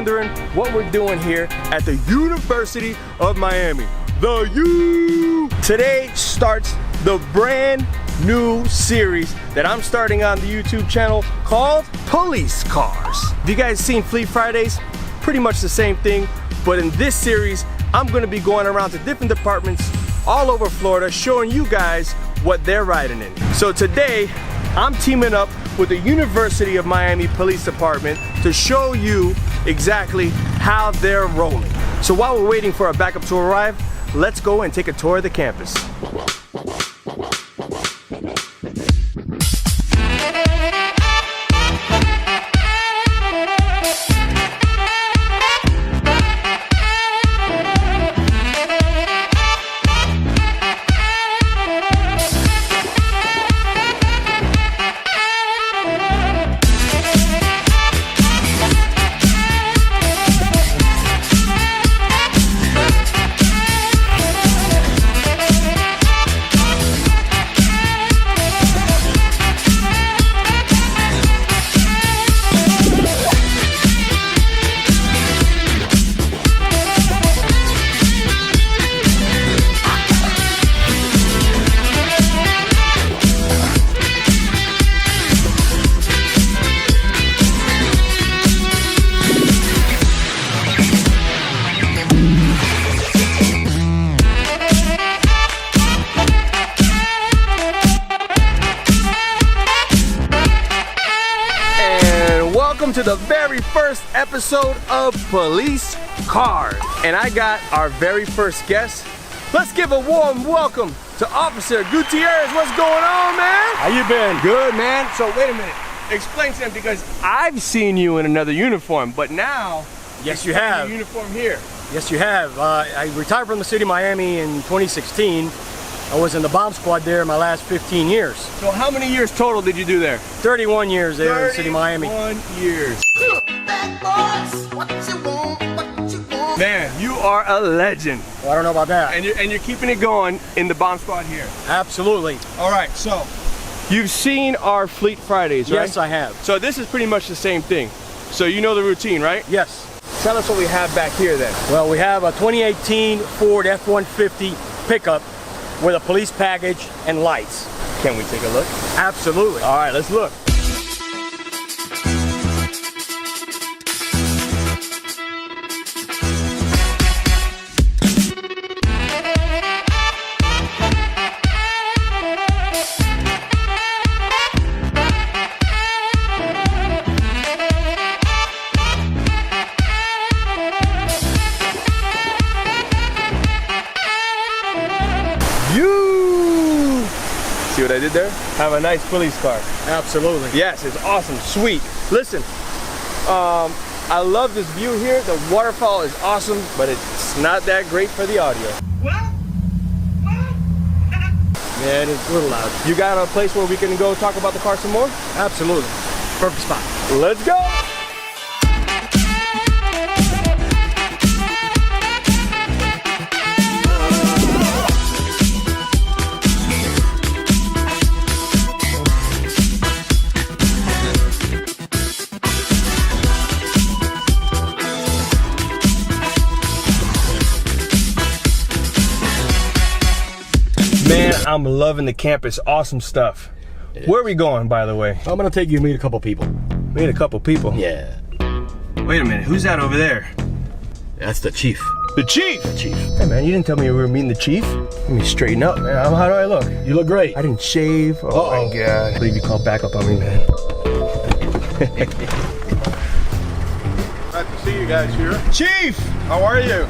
Wondering what we're doing here at the University of Miami. The U! Today starts the brand new series that I'm starting on the YouTube channel called Police Cars. Have you guys seen Fleet Fridays? Pretty much the same thing, but in this series, I'm gonna be going around to different departments all over Florida showing you guys what they're riding in. So today, I'm teaming up with the University of Miami Police Department to show you exactly how they're rolling. So while we're waiting for our backup to arrive, let's go and take a tour of the campus. Episode of Police Cars. And I got our very first guest. Let's give a warm welcome to Officer Gutierrez. What's going on, man? How you been? Good, man. So wait a minute. Explain to them because I've seen you in another uniform, but now Yes, you have. uniform here. Yes, you have. Uh, I retired from the city of Miami in 2016. I was in the bomb squad there my last 15 years. So how many years total did you do there? 31 years there in the city of Miami. 31 years. Bad boys, what you want, what you want. Man, you are a legend. Well, I don't know about that. And you're, and you're keeping it going in the bomb squad here. Absolutely. All right, so you've seen our Fleet Fridays, right? Yes, I have. So this is pretty much the same thing. So you know the routine, right? Yes. Tell us what we have back here then. Well, we have a 2018 Ford F-150 pickup with a police package and lights. Can we take a look? Absolutely. All right, let's look. Did there? Have a nice police car. Absolutely. Yes, it's awesome, sweet. Listen, um, I love this view here. The waterfall is awesome, but it's not that great for the audio. Yeah, it is a little loud. You got a place where we can go talk about the car some more? Absolutely. Perfect spot. Let's go. I'm loving the campus. Awesome stuff. Where are we going, by the way? I'm gonna take you to meet a couple people. Meet a couple people. Yeah. Wait a minute, who's that over there? That's the chief. The chief. The chief. Hey man, you didn't tell me we were meeting the chief. Let me straighten up, man. How, how do I look? You look great. I didn't shave. Oh Uh-oh. my god. I believe you called back up on me, man. Glad to see you guys here. Chief! How are you?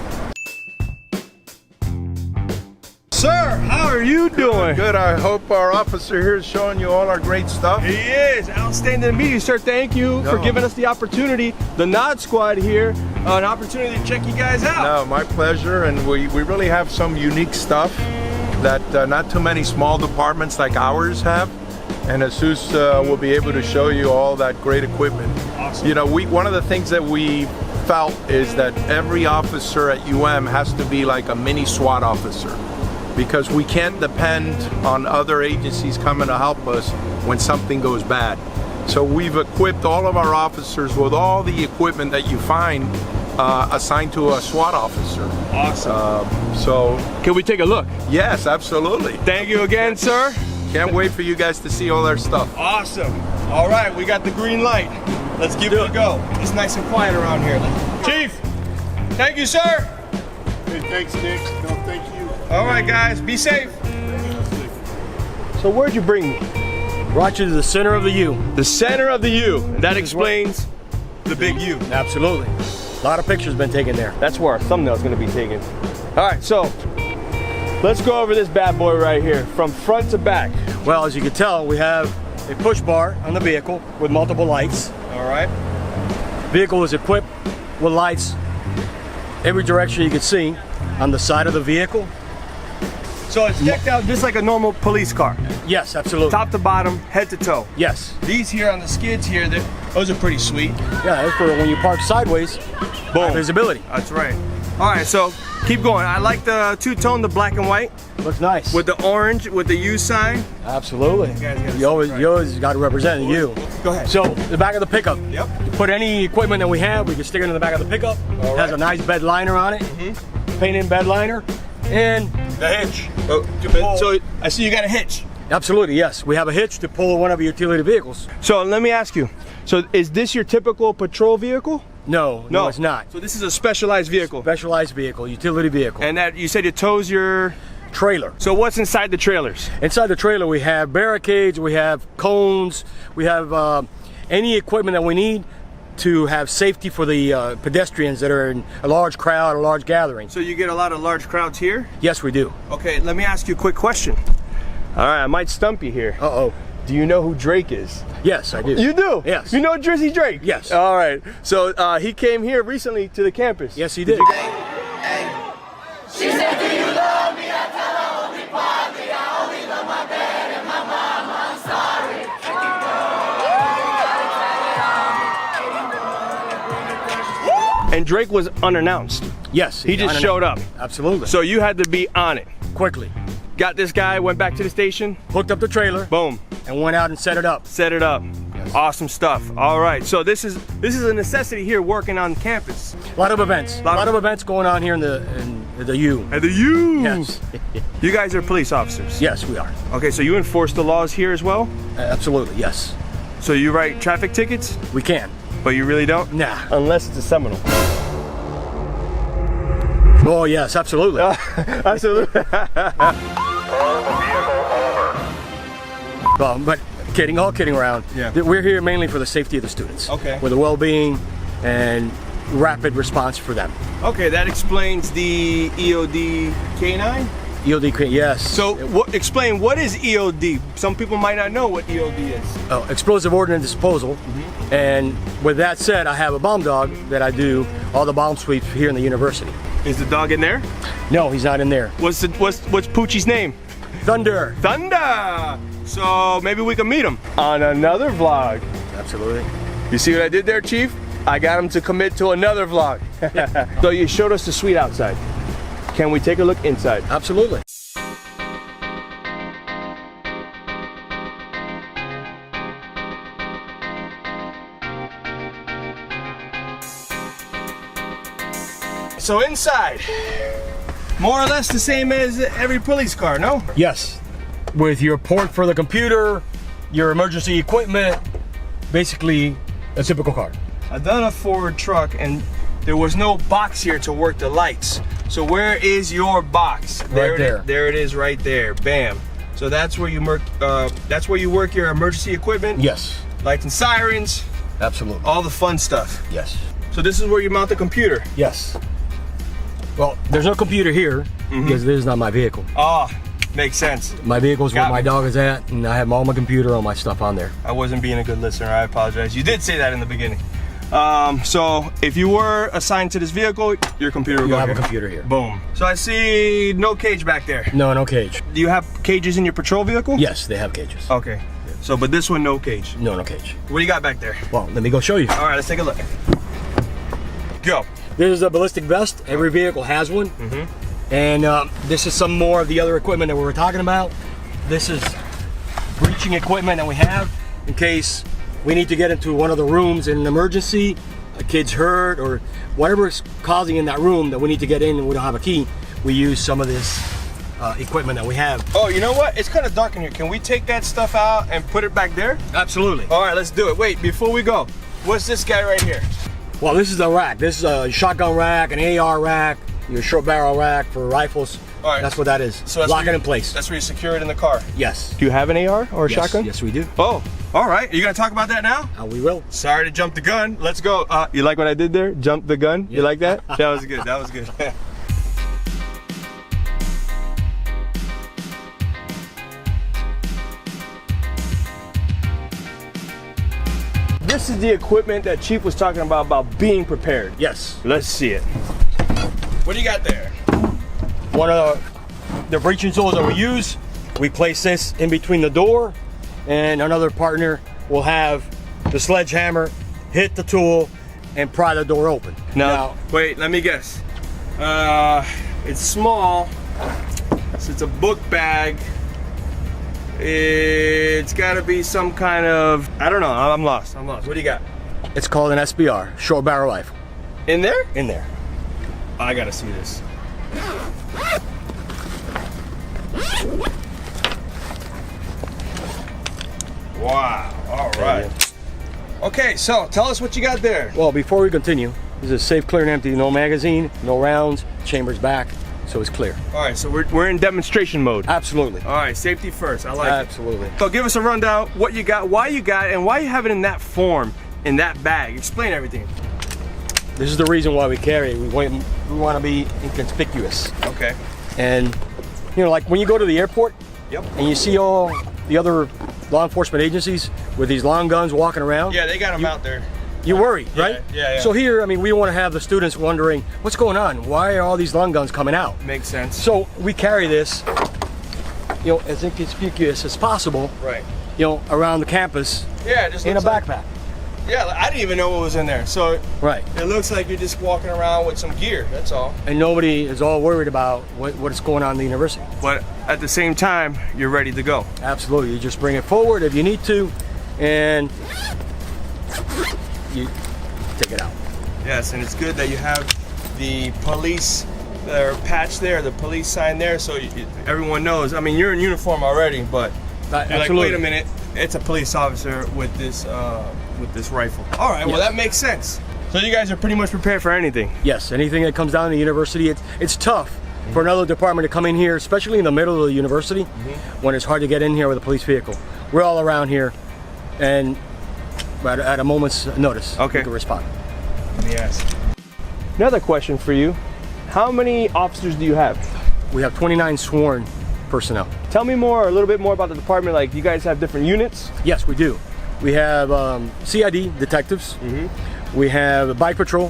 Sir, how are you doing? Good. I hope our officer here is showing you all our great stuff. He is. Outstanding to meet you, sir. Thank you for giving us the opportunity, the Nod Squad here, uh, an opportunity to check you guys out. No, my pleasure. And we, we really have some unique stuff that uh, not too many small departments like ours have. And Jesus uh, will be able to show you all that great equipment. Awesome. You know, we one of the things that we felt is that every officer at UM has to be like a mini SWAT officer because we can't depend on other agencies coming to help us when something goes bad. So we've equipped all of our officers with all the equipment that you find uh, assigned to a SWAT officer. Awesome. So Can we take a look? yes, absolutely. Thank you again, sir. Can't wait for you guys to see all our stuff. Awesome. All right, we got the green light. Let's give it a go. It's nice and quiet around here. Chief, thank you, sir. Hey, thanks, Nick. No, thank you. All right, guys, be safe. So where'd you bring me? Brought you to the center of the U. The center of the U. That explains the big U. Absolutely. A lot of pictures been taken there. That's where our thumbnail's gonna be taken. All right, so let's go over this bad boy right here, from front to back. Well, as you can tell, we have a push bar on the vehicle with multiple lights. All right. Vehicle is equipped with lights every direction you can see on the side of the vehicle. So it's decked out just like a normal police car, Yes, absolutely. top to bottom, head to toe. Yes. These here on the skids here, they're- those are pretty sweet. Yeah, that's for when you park sideways, Boom. visibility. That's right. All right, so keep going. I like the two-tone, the black and white, Looks nice. with the orange, with the U sign. absolutely. guys gotta You always, see, you always got to represent you. Go ahead. So the back of the pickup. Yep. Put any equipment that we have, we can stick it in the back of the pickup. All It has right. Mm-hmm. a nice bed liner on it. Paint-in bed liner. And The hitch. Oh, so I see you got a hitch. absolutely, yes, we have a hitch to pull one of your utility vehicles. So let me ask you. So is this your typical patrol vehicle? No, no, it's not. So this is a specialized vehicle. Specialized vehicle, utility vehicle. And that you said it tows your. trailer. So what's inside the trailers? Inside the trailer, we have barricades, we have cones, we have uh, any equipment that we need to have safety for the uh, pedestrians that are in a large crowd or large gathering. So you get a lot of large crowds here. Yes, we do. Okay, let me ask you a quick question. All right, I might stump you here. Uh oh. Do you know who Drake is? Yes, I do. You do? Yes. You know Drizzy Drake? Yes. All right. So uh, he came here recently to the campus. Yes, he did. you- And Drake was unannounced. Yes, He just showed up. Absolutely. So you had to be on it. quickly Got this guy, went back to the station, hooked up the trailer boom, and went out and set it up. set it up. Awesome stuff. All right. So this is this is a necessity here working on campus. A lot of events. A Lot lot, of- of events going on here in the in the U. And the U. Yes. You guys are police officers. yes, we are. Okay, so you enforce the laws here as well? Absolutely. Yes. So you write traffic tickets, We can. But you really don't? Nah. Unless it's a Seminole. Oh yes, absolutely. Absolutely. Well, but kidding, all kidding around. Yeah. We're here mainly for the safety of the students. Okay. For the well-being and rapid response for them. okay, that explains the EOD K9. EOD, yes. So what, explain what is EOD? Some people might not know what EOD is. Oh, explosive ordnance disposal. Mm-hmm. And with that said, I have a bomb dog that I do all the bomb sweeps here in the university. Is the dog in there? No, he's not in there. What's the, what's what's Poochie's name? Thunder. Thunder. So maybe we can meet him on another vlog. Absolutely. You see what I did there, Chief? I got him to commit to another vlog. so you showed us the suite outside. Can we take a look inside? Absolutely. So inside, more or less the same as every police car, no? Yes. With your port for the computer, your emergency equipment, basically a typical car. I've done a Ford truck and there was no box here to work the lights. So where is your box? Right it- there. there it is, right there. Bam. So that's where you work. Uh, that's where you work your emergency equipment. Yes. Lights and sirens, Absolutely. all the fun stuff. Yes. So this is where you mount the computer. Yes. Well, there's no computer here Mm-hmm. because this is not my vehicle. Ah, makes sense. My vehicle is where my me. dog is at, and I have all my computer, all my stuff on there. I wasn't being a good listener. I apologize. You did say that in the beginning. Um, so if you were assigned to this vehicle, your computer would You go have a computer here. Boom. So I see no cage back there. No, no cage. Do you have cages in your patrol vehicle? Yes, they have cages. Okay. So, but this one, no cage. No, no cage. What do you got back there? Well, let me go show you. All right, let's take a look. Go. This is a ballistic vest. Every vehicle has one. Mm-hmm. And um, this is some more of the other equipment that we were talking about. This is breaching equipment that we have in case we need to get into one of the rooms in an emergency, a kid's hurt or whatever is causing in that room that we need to get in and we don't have a key, we use some of this uh, equipment that we have. Oh, you know what? It's kind of dark in here. Can we take that stuff out and put it back there? Absolutely. All right, let's do it. Wait, before we go, what's this guy right here? Well, this is a rack. This is a shotgun rack, an AR rack, your short barrel rack for rifles. All right. That's what that is. So that's Lock it you- in place. That's where you secure it in the car. yes. Do you have an AR or a yes. shotgun? Yes, we do. Oh, all right. are You gonna talk about that now? Uh, we will. Sorry to jump the gun. Let's go. Uh, you like what I did there? Jump the gun. You like that? that was good. That was good. this is the equipment that Chief was talking about about being prepared. Yes. Let's see it. What do you got there? One of the, the breaching tools that we use, we place this in between the door, and another partner will have the sledgehammer hit the tool and pry the door open. Now, wait, let me guess. Uh, it's small. So it's a book bag. It's got to be some kind of I don't know. I'm lost. I'm lost. What do you got it's called an SBR, short barrel rifle, in there? in there. I gotta see this. Wow. All right. Okay, so tell us what you got there. Well, before we continue, this is safe, clear, and empty. No magazine, no rounds, chambers back, so it's clear. All right, so we're, we're in demonstration mode. Absolutely. All right, safety first. I like it. Absolutely. So give us a rundown, what you got, why you got it, and why you have it in that form, in that bag. Explain everything. This is the reason why we carry it. We want, we want to be inconspicuous. Okay. And, you know, like when you go to the airport Yep. and you see all the other law enforcement agencies with these long guns walking around, Yeah, they got them out there. you worry, Yeah, right? yeah, yeah. So here, I mean, we want to have the students wondering, what's going on? Why are all these long guns coming out? Makes sense. So we carry this, you know, as inconspicuous as possible, Right. you know, around the campus Yeah, just in a looks like- backpack. Yeah, I didn't even know what was in there. So Right. it looks like you're just walking around with some gear. That's all. And nobody is all worried about what, what's going on in the university. But at the same time, you're ready to go. Absolutely. You just bring it forward if you need to, and you take it out. Yes, and it's good that you have the police their patch there, the police sign there, so you, you- everyone knows. I mean, you're in uniform already, but you're like, wait a minute, it's a police officer with this uh, with this rifle. All right, well that makes sense. So you guys are pretty much prepared for anything. Yes, anything that comes down to the university, it's, it's tough for mm-hmm. another department to come in here, especially in the middle of the university, mm-hmm. when it's hard to get in here with a police vehicle. We're all around here, and at, at a moment's notice, Okay. we can respond. Let me ask. Another question for you: How many officers do you have? We have 29 sworn personnel. Tell me more, a little bit more about the department. Like, you guys have different units. Yes, we do. We have um, CID detectives. We have bike patrol.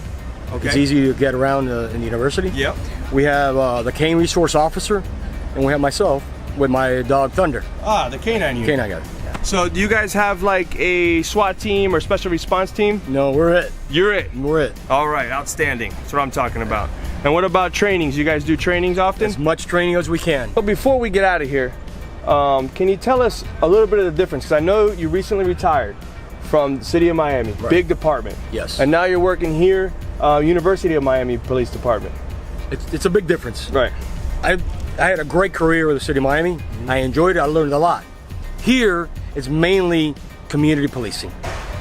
It's Mm-hmm. Easy to get around uh, in the university. Yep. We have uh, the cane resource officer, and we have myself with my dog Thunder, Ah, the canine unit. canine guy. So, do you guys have like a SWAT team or special response team? No, we're it. You're it. We're it. All right, outstanding. That's what I'm talking about. And what about trainings? You guys do trainings often? As much training as we can. But before we get out of here, um, can you tell us a little bit of the difference? Because I know you recently retired from the city of Miami, big department. Yes. And now you're working here, uh, University of Miami Police Department. It's, it's a big difference. Right. I, I had a great career with the city of Miami. I enjoyed it. I learned a lot. Here, it's mainly community policing.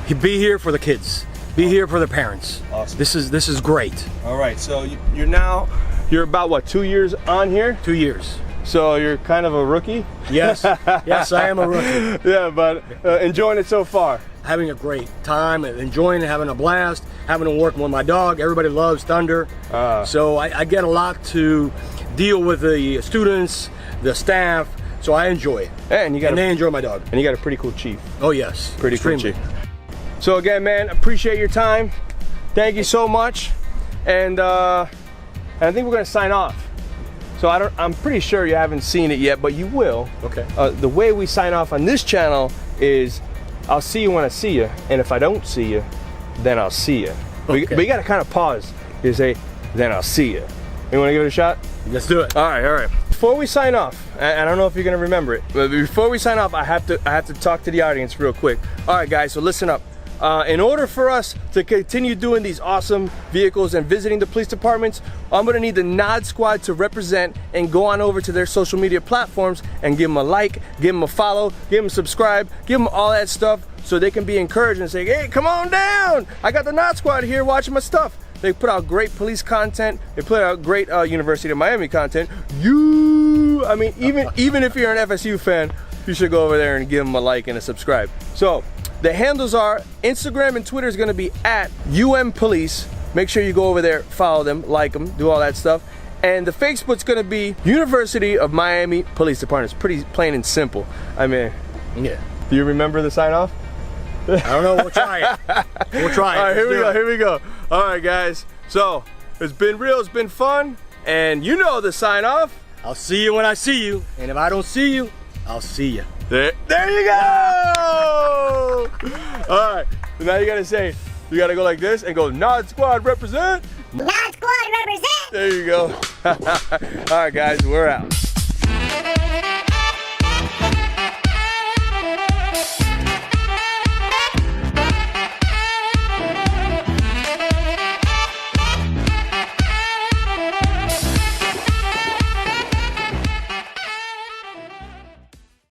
You be here for the kids. Be here for the parents. Awesome. This is this is great. All right. So you're now, you're about what, two years on here? Two years. So you're kind of a rookie. Yes, yes, I am a rookie. yeah, but uh, enjoying it so far. Having a great time, enjoying it, having a blast, having to work with my dog. Everybody loves Thunder, Ah. so I, I get a lot to deal with the students, the staff. So I enjoy it, And you got and a, they enjoy my dog. and you got a pretty cool chief. Oh yes, Pretty Extremely. cool chief. So again, man, appreciate your time. Thank you so much. And uh, and I think we're gonna sign off. So I don't. I'm pretty sure you haven't seen it yet, but you will. Okay. Uh, the way we sign off on this channel is, I'll see you when I see you, and if I don't see you, then I'll see you. But, Okay. but you gotta kind of pause. You say, then I'll see you. You want to give it a shot? Let's do it. All right, all right. before we sign off, I don't know if you're gonna remember it, but before we sign off, I have to I have to talk to the audience real quick. All right, guys, so listen up. Uh, in order for us to continue doing these awesome vehicles and visiting the police departments, I'm gonna need the Nod Squad to represent and go on over to their social media platforms and give them a like, give them a follow, give them subscribe, give them all that stuff so they can be encouraged and say, hey, come on down. I got the Nod Squad here watching my stuff. They put out great police content. They put out great uh, University of Miami content. You, I mean, even even if you're an FSU fan, you should go over there and give them a like and a subscribe. So the handles are Instagram and Twitter is going to be at UM Police. Make sure you go over there, follow them, like them, do all that stuff. And the Facebook's going to be University of Miami Police Department. It's pretty plain and simple. I mean, Yeah. do you remember the sign off? I don't know. We'll try it. We'll try it. All right, here Let's we go. it. Here we go. All right, guys. So it's been real. It's been fun, and you know the sign off. I'll see you when I see you, and if I don't see you, I'll see you. There, there you go. All right. So now you gotta say, you gotta go like this and go. Nod Squad represent. Nod Squad represent! There you go. All right, guys. We're out.